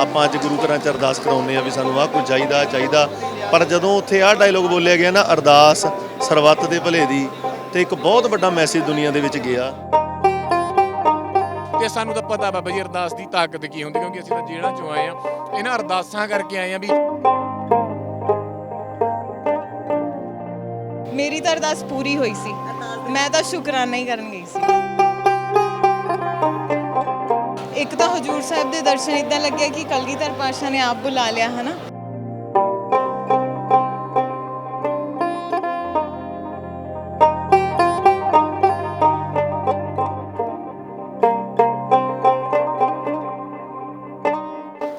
ਆਪਾਂ ਅੱਜ ਗੁਰੂ ਘਰਾਂ 'ਚ ਅਰਦਾਸ ਕਰਾਉਂਦੇ ਆ ਵੀ ਸਾਨੂੰ ਆਹ ਕੁਝ ਚਾਹੀਦਾ ਚਾਹੀਦਾ। ਪਰ ਜਦੋਂ ਉੱਥੇ ਆਹ ਡਾਇਲੋਗ ਬੋਲਿਆ ਗਿਆ ਨਾ ਅਰਦਾਸ ਸਰਬੱਤ ਦੇ ਭਲੇ ਦੀ ਤੇ ਇੱਕ ਬਹੁਤ ਵੱਡਾ ਮੈਸੇਜ ਦੁਨੀਆ ਦੇ ਵਿੱਚ ਗਿਆ। ਤੇ ਸਾਨੂੰ ਤਾਂ ਪਤਾ ਬਾਬਾ ਜੀ ਅਰਦਾਸ ਦੀ ਤਾਕਤ ਕੀ ਹੁੰਦੀ ਕਿਉਂਕਿ ਅਸੀਂ ਤਾਂ ਜੇਲ੍ਹਾਂ ਚੋਂ ਆਏ ਆ ਇਹਨਾਂ ਅਰਦਾਸਾਂ ਕਰਕੇ ਆਏ ਆ ਵੀ ਮੇਰੀ ਤਾਂ ਅਰਦਾਸ ਪੂਰੀ ਹੋਈ ਸੀ। ਮੈਂ ਤਾਂ ਸ਼ੁਕਰਾਨਾ ਹੀ ਕਰਨ ਗਈ ਸੀ। ਇੱਕ ਤਾਂ ਹਜੂਰ ਸਾਹਿਬ ਦੇ ਦਰਸ਼ਨ ਇਦਾਂ ਲੱਗਿਆ ਕਿ ਕਲਗੀਧਰ ਪਾਸ਼ਾ ਨੇ ਆਪ ਬੁਲਾ ਲਿਆ, ਹਨਾ?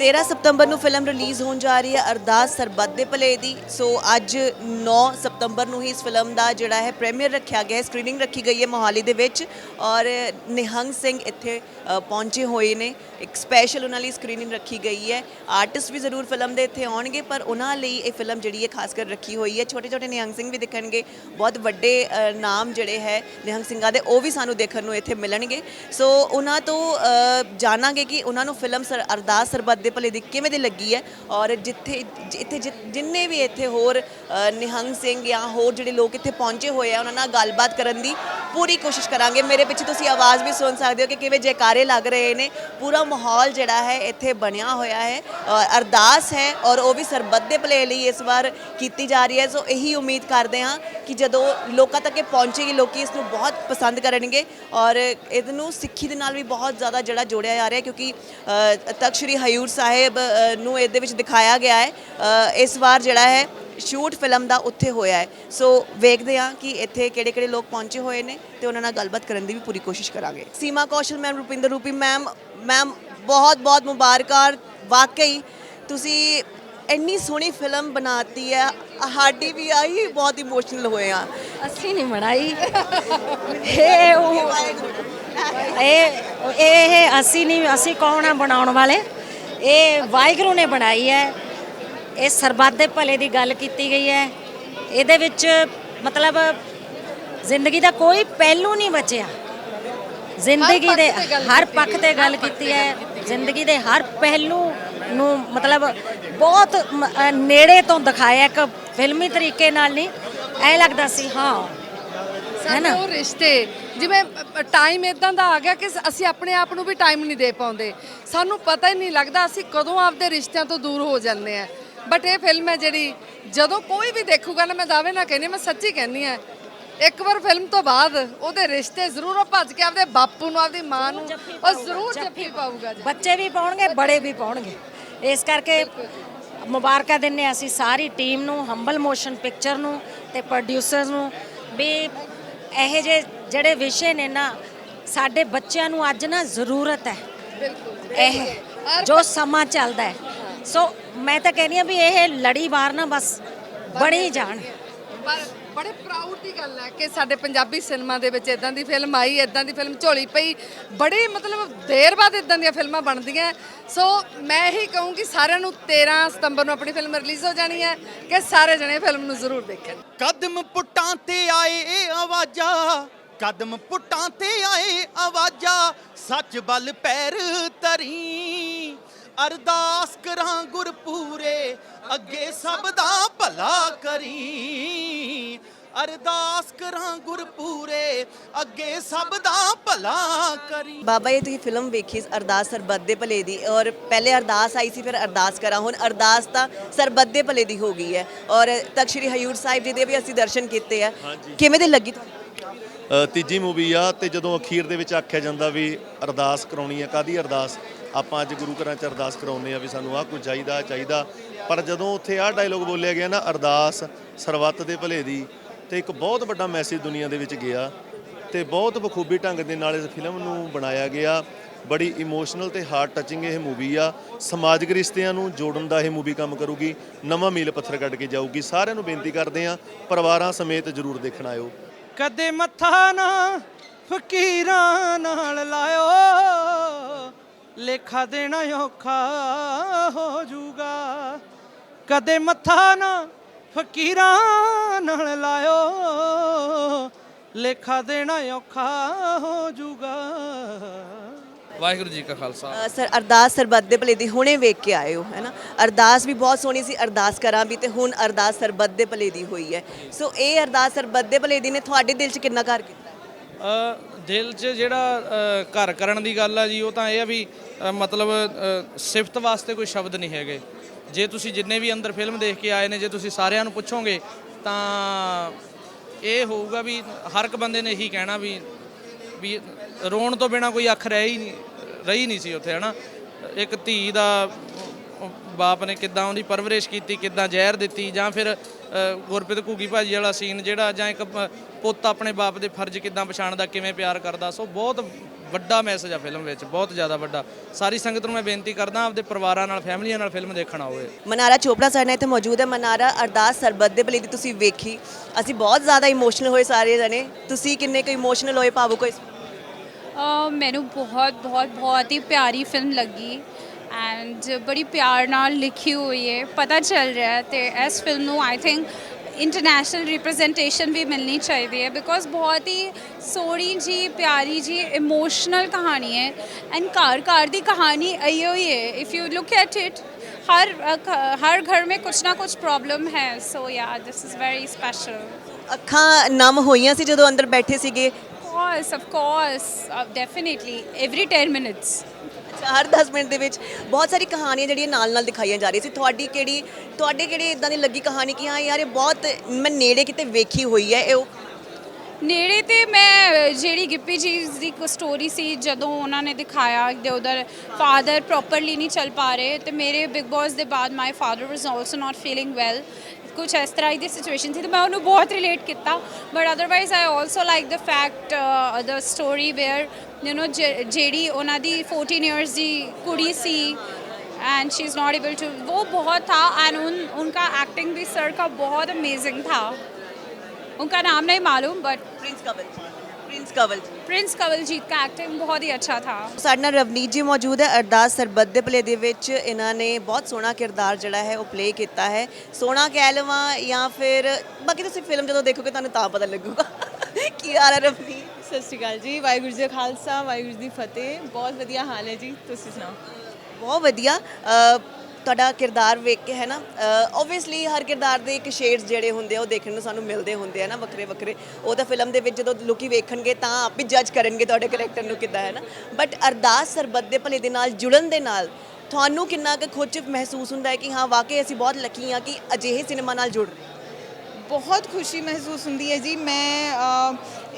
ਤੇਰ੍ਹਾਂ ਸਤੰਬਰ ਨੂੰ ਫਿਲਮ ਰਿਲੀਜ਼ ਹੋਣ ਜਾ ਰਹੀ ਹੈ ਅਰਦਾਸ ਸਰਬੱਤ ਦੇ ਭਲੇ ਦੀ। ਸੋ ਅੱਜ 9 ਸਤੰਬਰ ਨੂੰ ਹੀ ਇਸ ਫਿਲਮ ਦਾ ਜਿਹੜਾ ਹੈ ਪ੍ਰੀਮੀਅਰ ਰੱਖਿਆ ਗਿਆ ਹੈ ਸਕਰੀਨਿੰਗ ਰੱਖੀ ਗਈ ਹੈ ਮੋਹਾਲੀ ਦੇ ਵਿੱਚ। ਔਰ ਨਿਹੰਗ ਸਿੰਘ ਇੱਥੇ ਅ, ਪਹੁੰਚੇ ਹੋਏ ਨੇ। ਇੱਕ ਸਪੈਸ਼ਲ ਉਹਨਾਂ ਲਈ ਸਕਰੀਨਿੰਗ ਰੱਖੀ ਗਈ ਹੈ। ਆਰਟਿਸਟ ਵੀ ਜ਼ਰੂਰ ਫਿਲਮ ਦੇ ਇੱਥੇ ਆਉਣਗੇ ਪਰ ਉਹਨਾਂ ਲਈ ਇਹ ਫਿਲਮ ਜਿਹੜੀ ਹੈ ਖਾਸ ਕਰ ਰੱਖੀ ਹੋਈ ਹੈ। ਛੋਟੇ ਛੋਟੇ ਨਿਹੰਗ ਸਿੰਘ ਵੀ ਦਿਖਣਗੇ। ਬਹੁਤ ਵੱਡੇ ਅ, ਨਾਮ ਜਿਹੜੇ ਹੈ ਨਿਹੰਗ ਸਿੰਘਾਂ ਦੇ ਉਹ ਵੀ ਸਾਨੂੰ ਦੇਖਣ ਨੂੰ ਇੱਥੇ ਮਿਲਣਗੇ। ਸੋ ਉਹਨਾਂ ਤੋਂ ਅ, ਜਾਣਾਂਗੇ ਕਿ ਉਹਨਾਂ ਨੂੰ ਫਿਲਮ ਸਰ ਅਰਦਾਸ ਸਰਬੱਤ ਦੇ ਭਲੇ ਦੀ ਕਿਵੇਂ ਦੀ ਲੱਗੀ ਹੈ? ਔਰ ਜਿੱਥੇ ਜ- ਇੱਥੇ ਜਿ- ਜਿੰਨੇ ਵੀ ਇੱਥੇ ਹੋਰ ਨਿਹੰਗ ਸਿੰਘ ਜਾਂ ਹੋਰ ਜਿਹੜੇ ਲੋਕ ਇੱਥੇ ਪਹੁੰਚੇ ਹੋਏ ਆ ਉਹਨਾਂ ਨਾਲ ਗੱਲਬਾਤ ਕਰਨ ਦੀ ਪੂਰੀ ਕੋਸ਼ਿਸ਼ ਕਰਾਂਗੇ। ਮੇਰੇ ਪਿੱਛੇ ਤੁਸੀਂ ਆਵਾਜ਼ ਵੀ ਸੁਣ ਸਕਦੇ ਹੋ ਕਿ ਕਿਵੇਂ ਜੈਕਾਰੇ ਲੱਗ ਰਹੇ ਨੇ। ਪੂਰਾ ਮਾਹੌਲ ਜਿਹੜਾ ਹੈ ਇੱਥੇ ਬਣਿਆ ਹੋਇਆ ਹੈ। ਅ, ਅਰਦਾਸ ਹੈ ਔਰ ਉਹ ਵੀ ਸਰਬੱਤ ਦੇ ਭਲੇ ਲਈ ਇਸ ਵਾਰ ਕੀਤੀ ਜਾ ਰਹੀ ਹੈ। ਸੋ ਇਹੀ ਉਮੀਦ ਕਰਦੇ ਹਾਂ ਕਿ ਜਦੋਂ ਲੋਕਾਂ ਤੱਕ ਇਹ ਪਹੁੰਚੇਗੀ ਲੋਕੀ ਇਸ ਨੂੰ ਬਹੁਤ ਪਸੰਦ ਕਰਨਗੇ ਔਰ ਇਹਨੂੰ ਸਿੱਖੀ ਦੇ ਨਾਲ ਵੀ ਬਹੁਤ ਜ਼ਿਆਦਾ ਜਿਹੜਾ ਜੋੜਿਆ ਜਾ ਰਿਹਾ ਕਿਉਂਕਿ ਅ, ਤਖਤ ਸ੍ਰੀ ਹਯੂਰ ਸਾਹਿਬ ਅ, ਨੂੰ ਇਹਦੇ ਵਿੱਚ ਦਿਖਾਇਆ ਗਿਆ ਹੈ। ਇਸ ਵਾਰ ਜਿਹੜਾ ਹੈ ਸ਼ੂਟ ਫਿਲਮ ਦਾ ਉੱਥੇ ਹੋਇਆ ਹੈ। ਸੋ ਵੇਖਦੇ ਹਾਂ ਕਿ ਇੱਥੇ ਕਿਹੜੇ ਕਿਹੜੇ ਲੋਕ ਪਹੁੰਚੇ ਹੋਏ ਨੇ ਤੇ ਉਹਨਾਂ ਨਾਲ ਗੱਲਬਾਤ ਕਰਨ ਦੀ ਵੀ ਪੂਰੀ ਕੋਸ਼ਿਸ਼ ਕਰਾਂਗੇ। Seema Kaushal ma'am Rupinder Rupi ma'am ma'am ਬਹੁਤ ਬਹੁਤ ਮੁਬਾਰਕਾਂ। ਵਾਕਈ ਤੁਸੀਂ ਇੰਨੀ ਸੋਹਣੀ ਫਿਲਮ ਬਣਾਤੀ ਹੈ ਸਾਡੀ ਵੀ ਆਈ ਬਹੁਤ ਇਮੋਸ਼ਨਲ ਹੋਏ ਆ। ਅਸੀਂ ਨਹੀਂ ਬਣਾਈ। ਇਹ ਉਹ ਇਹ ਇਹ ਅਸੀਂ ਨਹੀਂ ਅਸੀਂ ਕੌਣ ਆ ਬਣਾਉਣ ਵਾਲੇ? ਇਹ ਵਾਹਿਗੁਰੂ ਨੇ ਬਣਾਈ ਹੈ। ਇਹ ਸਰਬੱਤ ਦੇ ਭਲੇ ਦੀ ਗੱਲ ਕੀਤੀ ਗਈ ਹੈ। ਇਹਦੇ ਵਿੱਚ ਮਤਲਬ ਜ਼ਿੰਦਗੀ ਦਾ ਕੋਈ ਪਹਿਲੂ ਨਹੀਂ ਬਚਿਆ। ਜ਼ਿੰਦਗੀ ਦੇ ਹਰ ਪੱਖ ਤੇ ਗੱਲ ਕੀਤੀ ਹੈ। ਜ਼ਿੰਦਗੀ ਦੇ ਹਰ ਪਹਿਲੂ ਨੂੰ ਮਤਲਬ ਬਹੁਤ ਨੇੜੇ ਤੋਂ ਦਿਖਾਇਆ। ਇੱਕ ਫਿਲਮੀ ਤਰੀਕੇ ਨਾਲ ਨਹੀਂ। ਐ ਲੱਗਦਾ ਸੀ ਹਾਂ। ਹੈ ਨਾ? ਸਾਡੇ ਉਹ ਰਿਸ਼ਤੇ ਜਿਵੇਂ ਟਾਈਮ ਇਦਾਂ ਦਾ ਆ ਗਿਆ ਕਿ ਅਸੀਂ ਆਪਣੇ ਆਪ ਨੂੰ ਵੀ ਟਾਈਮ ਨਹੀਂ ਦੇ ਪਾਉਂਦੇ। ਸਾਨੂੰ ਪਤਾ ਹੀ ਨਹੀਂ ਲੱਗਦਾ ਅਸੀਂ ਕਦੋਂ ਆਪਦੇ ਰਿਸ਼ਤਿਆਂ ਤੋਂ ਦੂਰ ਹੋ ਜਾਂਦੇ ਆ ਬਟ ਇਹ ਫਿਲਮ ਹੈ ਜਿਹੜੀ ਜਦੋਂ ਕੋਈ ਵੀ ਦੇਖੂਗਾ ਨਾ ਮੈਂ ਦਾਅਵੇ ਨਾਲ ਕਹਿੰਦੀ ਮੈਂ ਸੱਚੀ ਕਹਿੰਦੀ ਆ ਇੱਕ ਵਾਰ ਫਿਲਮ ਤੋਂ ਬਾਅਦ ਉਹਦੇ ਰਿਸ਼ਤੇ ਜ਼ਰੂਰ ਉਹ ਭੱਜ ਕੇ ਆਪਦੇ ਬਾਪੂ ਨੂੰ ਆਪਦੀ ਮਾਂ ਨੂੰ ਉਹ ਜ਼ਰੂਰ ਜੱਫੀ ਪਾਊਗਾ। ਜੀ। ਬੱਚੇ ਵੀ ਪਾਉਣਗੇ ਬੜੇ ਵੀ ਪਾਉਣਗੇ। ਇਸ ਕਰਕੇ ਮੁਬਾਰਕਾਂ ਦਿੰਨੇ ਹਾਂ ਅਸੀਂ ਸਾਰੀ ਟੀਮ ਨੂੰ ਹੰਬਲ ਮੋਸ਼ਨ ਪਿਕਚਰ ਨੂੰ ਤੇ ਪ੍ਰੋਡਿਊਸਰਸ ਨੂੰ ਵੀ ਇਹੋ ਜਿਹੇ ਜਿਹੜੇ ਵਿਸ਼ੇ ਨੇ ਨਾ ਸਾਡੇ ਬੱਚਿਆਂ ਨੂੰ ਅੱਜ ਨਾ ਜ਼ਰੂਰਤ ਹੈ। ਇਹ ਜੋ। ਸਮਾਂ ਚੱਲਦਾ ਹੈ। ਸੋ ਮੈਂ ਤਾਂ ਕਹਿੰਦੀ ਆ ਵੀ ਇਹ ਲੜੀ ਵਾਰ ਨਾ ਬਸ ਬਣੀ ਜਾਣ। ਪਰ ਬੜੇ ਪ੍ਰਾਊਡ ਦੀ ਗੱਲ ਹੈ ਕਿ ਸਾਡੇ ਪੰਜਾਬੀ ਸਿਨੇਮਾ ਦੇ ਵਿੱਚ ਇਦਾਂ ਦੀ ਫਿਲਮ ਆਈ ਇਦਾਂ ਦੀ ਫਿਲਮ ਝੋਲੀ ਪਈ। ਬੜੀ ਮਤਲਬ ਦੇਰ ਬਾਅਦ ਇਦਾਂ ਦੀਆਂ ਫਿਲਮਾਂ ਬਣਦੀਆਂ। ਸੋ ਮੈਂ ਇਹੀ ਕਹੂੰਗੀ ਸਾਰਿਆਂ ਨੂੰ 13 ਸਤੰਬਰ ਨੂੰ ਆਪਣੀ ਫਿਲਮ ਰਿਲੀਜ਼ ਹੋ ਜਾਣੀ ਹੈ ਕਿ ਸਾਰੇ ਜਣੇ ਫਿਲਮ ਨੂੰ ਜ਼ਰੂਰ ਦੇਖਣ। ਕਦਮ ਪੁੱਟਾਂ ਤੇ ਆਏ ਇਹ ਆਵਾਜ਼ਾਂ। ਕਦਮ ਪੁੱਟਾਂ ਤੇ ਆਏ ਆਵਾਜ਼ਾਂ ਸੱਚ ਬਲ ਪੈਰ ਤਰੀ ਅਰਦਾਸ ਕਰਾਂ ਗੁਰਪੂਰੇ ਅੱਗੇ ਸਭ ਦਾ ਭਲਾ ਕਰੀ। ਅਰਦਾਸ ਕਰਾਂ ਗੁਰਪੂਰੇ ਅੱਗੇ ਸਭ ਦਾ ਭਲਾ ਕਰੀ। ਬਾਬਾ ਇਹ ਤੁਸੀਂ ਫਿਲਮ ਵੇਖੀ ਅਰਦਾਸ ਸਰਬੱਤ ਦੇ ਭਲੇ ਦੀ ਔਰ ਪਹਿਲੇ ਅਰਦਾਸ ਆਈ ਸੀ ਫਿਰ ਅਰਦਾਸ ਕਰਾਂ। ਹੁਣ ਅਰਦਾਸ ਤਾਂ ਸਰਬੱਤ ਦੇ ਭਲੇ ਦੀ ਹੋ ਗਈ ਹੈ। ਔਰ ਤਖਤ ਸ੍ਰੀ ਹਯੂਰ ਸਾਹਿਬ ਜੀ ਦੇ ਵੀ ਅਸੀਂ ਦਰਸ਼ਨ ਕੀਤੇ ਆ। ਕਿਵੇਂ ਦੀ ਲੱਗੀ ਤੁਹਾਨੂੰ? ਤੀਜੀ ਮੂਵੀ ਆ ਤੇ ਜਦੋਂ ਅਖੀਰ ਦੇ ਵਿੱਚ ਆਖਿਆ ਜਾਂਦਾ ਵੀ ਅਰਦਾਸ ਕਰਾਉਣੀ ਆ ਕਾਦੀ ਅਰਦਾਸ? ਆਪਾਂ ਅੱਜ ਗੁਰੂ ਘਰਾਂ 'ਚ ਅਰਦਾਸ ਕਰਾਉਂਦੇ ਆ ਵੀ ਸਾਨੂੰ ਆਹ ਕੁਝ ਚਾਹੀਦਾ ਚਾਹੀਦਾ। ਪਰ ਜਦੋਂ ਉੱਥੇ ਆਹ ਡਾਇਲੋਗ ਬੋਲਿਆ ਗਿਆ ਨਾ, ਅਰਦਾਸ ਸਰਬੱਤ ਦੇ ਭਲੇ ਦੀ, ਤੇ ਇੱਕ ਬਹੁਤ ਵੱਡਾ ਮੈਸੇਜ ਦੁਨੀਆ ਦੇ ਵਿੱਚ ਗਿਆ ਤੇ ਬਹੁਤ ਬਖੂਬੀ ਢੰਗ ਦੇ ਨਾਲ ਇਸ ਫਿਲਮ ਨੂੰ ਬਣਾਇਆ ਗਿਆ। ਬੜੀ ਇਮੋਸ਼ਨਲ ਤੇ ਹਾਰਟ ਟੱਚਿੰਗ ਇਹ ਮੂਵੀ ਆ। ਸਮਾਜਿਕ ਰਿਸ਼ਤਿਆਂ ਨੂੰ ਜੋੜਨ ਦਾ ਇਹ ਮੂਵੀ ਕੰਮ ਕਰੂਗੀ। ਨਵਾਂ ਮੀਲ ਪੱਥਰ ਕੱਢ ਕੇ ਜਾਊਗੀ। ਸਾਰਿਆਂ ਨੂੰ ਬੇਨਤੀ ਕਰਦੇ ਆ, ਪਰਿਵਾਰਾਂ ਸਮੇਤ ਜ਼ਰੂਰ ਦੇਖਣ ਆਇਓ। ਕਦੇ ਮੱਥਾ ਨਾ ਫਕੀਰਾਂ ਨਾਲ ਲਾਇਓ। ਲੇਖਾ ਦੇਣਾ ਔਖਾ ਹੋ ਜੂਗਾ ਕਦੇ ਮੱਥਾ ਨਾ ਫਕੀਰਾਂ ਨਾਲ ਲਾਇਓ। ਲੇਖਾ ਦੇਣਾ ਔਖਾ ਹੋ ਜੂਗਾ ਵਾਹਿਗੁਰੂ ਜੀ ਕਾ ਖਾਲਸਾ। ਅ, ਸਰ ਅਰਦਾਸ ਸਰਬੱਤ ਦੇ ਭਲੇ ਦੀ ਹੁਣੇ ਵੇਖ ਕੇ ਆਏ ਹੋ ਹੈ ਨਾ? ਅਰਦਾਸ ਵੀ ਬਹੁਤ ਸੋਹਣੀ ਸੀ ਅਰਦਾਸ ਕਰਾਂ ਵੀ ਤੇ ਹੁਣ ਅਰਦਾਸ ਸਰਬੱਤ ਦੇ ਭਲੇ ਦੀ ਹੋਈ ਹੈ। ਸੋ ਇਹ ਅਰਦਾਸ ਸਰਬੱਤ ਦੇ ਭਲੇ ਦੀ ਨੇ ਤੁਹਾਡੇ ਦਿਲ 'ਚ ਕਿੰਨਾ ਘਰ ਕੀਤਾ? ਅ, ਦਿਲ 'ਚ ਜਿਹੜਾ ਅ, ਘਰ ਕਰਨ ਦੀ ਗੱਲ ਆ ਜੀ ਉਹ ਤਾਂ ਇਹ ਆ ਵੀ ਅ, ਮਤਲਬ ਅ, ਸਿਫਤ ਵਾਸਤੇ ਕੋਈ ਸ਼ਬਦ ਨਹੀਂ ਹੈਗੇ। ਜੇ ਤੁਸੀਂ ਜਿੰਨੇ ਵੀ ਅੰਦਰ ਫਿਲਮ ਦੇਖ ਕੇ ਆਏ ਨੇ ਜੇ ਤੁਸੀਂ ਸਾਰਿਆਂ ਨੂੰ ਪੁੱਛੋਗੇ ਤਾਂ ਇਹ ਹੋਊਗਾ ਵੀ ਹਰ ਇੱਕ ਬੰਦੇ ਨੇ ਇਹੀ ਕਹਿਣਾ ਵੀ ਵੀ ਰੋਣ ਤੋਂ ਬਿਨਾ ਕੋਈ ਅੱਖ ਰਹਿ ਹੀ ਨਹੀਂ। ਰਹੀ ਨਹੀਂ ਸੀ ਉੱਥੇ ਹਨਾ? ਇੱਕ ਧੀ ਦਾ ਬਾਪ ਨੇ ਕਿੱਦਾਂ ਉਹਦੀ ਪਰਵਰਿਸ਼ ਕੀਤੀ ਕਿੱਦਾਂ ਜ਼ਹਿਰ ਦਿੱਤੀ ਜਾਂ ਫਿਰ ਅ, ਗੁਰਪ੍ਰੀਤ ਘੂਗੀ ਭਾਜੀ ਵਾਲਾ ਸੀਨ ਜਿਹੜਾ ਜਾਂ ਇੱਕ ਪੁੱਤ ਆਪਣੇ ਬਾਪ ਦੇ ਫਰਜ਼ ਕਿੱਦਾਂ ਪਛਾਣਦਾ ਕਿਵੇਂ ਪਿਆਰ ਕਰਦਾ ਸੋ ਬਹੁਤ ਵੱਡਾ ਮੈਸੇਜ ਆ ਫਿਲਮ ਵਿੱਚ ਬਹੁਤ ਜ਼ਿਆਦਾ ਵੱਡਾ। ਸਾਰੀ ਸੰਗਤ ਨੂੰ ਮੈਂ ਬੇਨਤੀ ਕਰਦਾ ਆਪਦੇ ਪਰਿਵਾਰਾਂ ਨਾਲ ਫੈਮਲੀਆਂ ਨਾਲ ਫਿਲਮ ਦੇਖਣ ਆਓਗੇ ਮਨਾਰਾ ਚੋਪੜਾ ਸਾਡੇ ਇੱਥੇ ਮੌਜੂਦ ਹੈ। ਮਨਾਰਾ ਅਰਦਾਸ ਸਰਬੱਤ ਦੇ ਭਲੇ ਦੀ ਤੁਸੀਂ ਵੇਖੀ। ਅਸੀਂ ਬਹੁਤ ਜ਼ਿਆਦਾ ਇਮੋਸ਼ਨਲ ਹੋਏ ਸਾਰੇ ਜਣੇ। ਤੁਸੀਂ ਕਿੰਨੇ ਕੁ ਇਮੋਸ਼ਨਲ ਹੋਏ ਭਾਵੁਕ ਹੋਏ? ਮੈਨੂੰ ਬਹੁਤ ਬਹੁਤ ਬਹੁਤ ਹੀ ਪਿਆਰੀ ਫਿਲਮ ਲੱਗੀ ਐਂਡ ਬੜੀ ਪਿਆਰ ਨਾਲ ਲਿਖੀ ਹੋਈ ਹੈ, ਪਤਾ ਚੱਲ ਰਿਹਾ ਹੈ ਤੇ ਇਸ ਫਿਲਮ ਨੂੰ ਆਈ ਥਿੰਕ ਇੰਟਰਨੈਸ਼ਨਲ ਰਿਪਰੈਜ਼ੈਂਟੇਸ਼ਨ ਵੀ ਮਿਲਣੀ ਚਾਹੀਦੀ ਹੈ ਬਿਕੋਜ਼ ਬਹੁਤ ਹੀ ਸੋਹਣੀ ਜੀ, ਪਿਆਰੀ ਜੀ ਇਮੋਸ਼ਨਲ ਕਹਾਣੀ ਹੈ ਐਂਡ ਘਰ ਘਰ ਦੀ ਕਹਾਣੀ ਆਈ ਹੋਈ ਹੈ if you look at it ਹਰ ਹਰ ਘਰ ਮੇ ਕੁਛ ਨਾ ਕੁਛ ਪ੍ਰੋਬਲਮ ਹੈ ਸੋ ਯਾ ਦਿਸ ਇਜ਼ ਵੈਰੀ ਸਪੈਸ਼ਲ ਅੱਖਾਂ ਨਮ ਹੋਈਆਂ ਸੀ ਜਦੋਂ ਅੰਦਰ ਬੈਠੇ ਸੀਗੇ course, of course, uh, definitely. Every 10 minutes. ਹਰ 10 ਮਿੰਟ ਦੇ ਵਿੱਚ ਬਹੁਤ ਸਾਰੀ ਕਹਾਣੀਆਂ ਜਿਹੜੀਆਂ ਨਾਲ ਨਾਲ ਦਿਖਾਈਆਂ ਜਾ ਰਹੀਆਂ ਸੀ ਤੁਹਾਡੀ ਕਿਹੜੀ ਤੁਹਾਡੇ ਕਿਹੜੀ ਇਦਾਂ ਦੀ ਲੱਗੀ ਕਹਾਣੀ ਕਿ ਹਾਂ ਯਾਰ ਇਹ ਬਹੁਤ ਮੈਂ ਨੇੜੇ ਕਿਤੇ ਵੇਖੀ ਹੋਈ ਹੈ ਇਹ ਉਹ ਨੇੜੇ ਤੇ ਮੈਂ ਜਿਹੜੀ ਗਿੱਪੀ ਜੀ ਦੀ ਸਟੋਰੀ ਸੀ ਜਦੋਂ ਉਹਨਾਂ ਨੇ ਦਿਖਾਇਆ ਕਿ ਉਧਰ ਫਾਦਰ ਪ੍ਰੋਪਰਲੀ ਨਹੀਂ ਚੱਲ ਪਾ ਰਹੇ ਤੇ ਮੇਰੇ ਬਿਗ ਬੌਸ ਦੇ ਬਾਅਦ my father was also not feeling well ਕੁਝ ਇਸ ਤਰ੍ਹਾਂ ਦੀ ਸਿਚੁਏਸ਼ਨ ਸੀ ਤੇ ਮੈਂ ਉਹਨੂੰ ਬਹੁਤ ਰਿਲੇਟ ਕੀਤਾ but otherwise I also like the fact the story where you know ਜਿਹੜੀ ਉਹਨਾਂ ਦੀ 14 ਇਅਰਸ ਦੀ ਕੁੜੀ ਸੀ and she is not able to वो बहुत था एंड उन उनका एक्टिंग भी सर का बहुत अमेजिंग था उनका नाम नहीं मालूम but Prince Kawal prince Kawal prince Kawaljit the acting ਬਹੁਤ ਹੀ ਅੱਛਾ ਥਾ ਸਾਡੇ ਨਾਲ ਰਵਨੀਤ ਜੀ ਮੌਜੂਦ ਹੈ ਅਰਦਾਸ ਸਰਬੱਤ ਦੇ ਭਲੇ ਦੇ ਵਿੱਚ ਇਹਨਾਂ ਨੇ ਬਹੁਤ ਸੋਹਣਾ ਕਿਰਦਾਰ ਜਿਹੜਾ ਹੈ ਉਹ ਪਲੇ ਕੀਤਾ ਹੈ ਸੋਹਣਾ ਕਹਿ ਲਵਾਂ ਜਾਂ ਫਿਰ ਬਾਕੀ ਤੁਸੀਂ ਫਿਲਮ ਜਦੋਂ ਦੇਖੋਗੇ ਤੁਹਾਨੂੰ ਤਾਂ ਪਤਾ ਲੱਗੂਗਾ ਕੀ ਆ ਰਿਹਾ ਰਵਨੀਤ ਸਤਿ ਸ਼੍ਰੀ ਅਕਾਲ ਜੀ ਵਾਹਿਗੁਰੂ ਜੀ ਖਾਲਸਾ ਵਾਹਿਗੁਰੂ ਜੀ ਫਤਿਹ ਬਹੁਤ ਵਧੀਆ ਹਾਲ ਹੈ ਜੀ ਤੁਸੀਂ ਸੁਣਾਓ ਬਹੁਤ ਵਧੀਆ। ਤੁਹਾਡਾ ਕਿਰਦਾਰ ਵੇਖ ਕੇ ਹੈ ਨਾ ਓਬਵੀਅਸਲੀ ਹਰ ਕਿਰਦਾਰ ਦੇ ਇੱਕ ਸ਼ੇਡਸ ਜਿਹੜੇ ਹੁੰਦੇ ਆ, ਉਹ ਦੇਖਣ ਨੂੰ ਸਾਨੂੰ ਮਿਲਦੇ ਹੁੰਦੇ ਆ ਨਾ ਵੱਖਰੇ ਵੱਖਰੇ। ਉਹ ਤਾਂ ਫਿਲਮ ਦੇ ਵਿੱਚ ਜਦੋਂ ਲੋਕੀ ਵੇਖਣਗੇ ਤਾਂ ਆਪ ਹੀ ਜੱਜ ਕਰਨਗੇ ਤੁਹਾਡੇ ਕਰੈਕਟਰ ਨੂੰ ਕਿੱਦਾਂ ਹੈ ਨਾ। ਬਟ ਅਰਦਾਸ, ਸਰਬੱਤ ਦੇ ਭਲੇ ਦੇ ਨਾਲ, ਜੁੜਨ ਦੇ ਨਾਲ ਤੁਹਾਨੂੰ ਕਿੰਨਾ ਕੁ ਖੁਦ ਮਹਿਸੂਸ ਹੁੰਦਾ ਹੈ ਕਿ ਹਾਂ, ਵਾਕਈ ਅਸੀਂ ਬਹੁਤ ਲੱਕੀ ਹਾਂ ਕਿ ਅਜਿਹੇ ਸਿਨੇਮਾ ਨਾਲ ਜੁੜ ਰਹੇ ਬਹੁਤ ਖੁਸ਼ੀ ਮਹਿਸੂਸ ਹੁੰਦੀ ਹੈ ਜੀ। ਮੈਂ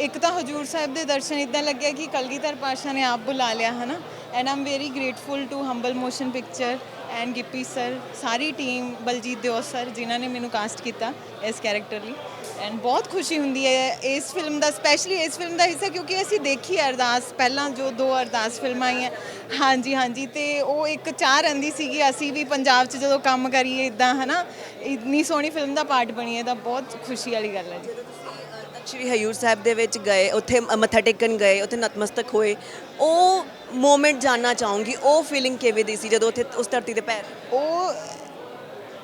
ਇੱਕ ਤਾਂ ਹਜੂਰ ਸਾਹਿਬ ਦੇ ਦਰਸ਼ਨ ਇਦਾਂ ਲੱਗਿਆ ਕਿ ਕਲਗੀਧਰ ਪਾਸ਼ਾ ਨੇ ਆਪ ਬੁਲਾ ਲਿਆ, ਹੈ ਨਾ। And I'm very grateful to humble motion picture and Gippy sir, sorry team, Baljit Deo sir, ਜਿਨ੍ਹਾਂ ਨੇ ਮੈਨੂੰ ਕਾਸਟ ਕੀਤਾ ਇਸ ਕੈਰੈਕਟਰ ਲਈ। ਐਂਡ ਬਹੁਤ ਖੁਸ਼ੀ ਹੁੰਦੀ ਹੈ ਇਸ ਫਿਲਮ ਦਾ ਸਪੈਸ਼ਲੀ ਇਸ ਫਿਲਮ ਦਾ ਹਿੱਸਾ, ਕਿਉਂਕਿ ਅਸੀਂ ਦੇਖੀ ਹੈ ਅਰਦਾਸ, ਪਹਿਲਾਂ ਜੋ ਦੋ ਅਰਦਾਸ ਫਿਲਮਾਂ ਆਈਆਂ। ਹਾਂਜੀ ਹਾਂਜੀ, ਤੇ ਉਹ ਇੱਕ ਚਾਹ ਰਹਿੰਦੀ ਸੀਗੀ, ਅਸੀਂ ਵੀ ਪੰਜਾਬ 'ਚ ਜਦੋਂ ਕੰਮ ਕਰੀਏ ਇਦਾਂ ਹਨਾ? ਇੰਨੀ ਸੋਹਣੀ ਫਿਲਮ ਦਾ ਪਾਰਟ ਬਣੀ ਹੈ, ਤਾਂ ਬਹੁਤ ਖੁਸ਼ੀ ਵਾਲੀ ਗੱਲ ਹੈ ਜੀ। ਸ਼੍ਰੀ ਹਯੂਰ ਸਾਹਿਬ ਦੇ ਵਿੱਚ ਗਏ, ਉੱਥੇ ਮੱਥਾ ਟੇਕਣ ਗਏ, ਉੱਥੇ ਨਤਮਸਤਕ ਹੋਏ। ਉਹ ਮੂਮੈਂਟ ਜਾਨਣਾ ਚਾਹੂੰਗੀ, ਉਹ ਫੀਲਿੰਗ ਕਿਵੇਂ ਦੀ ਸੀ ਜਦੋਂ ਉੱਥੇ ਉਸ ਧਰਤੀ ਦੇ ਪੈਰ ਉਹ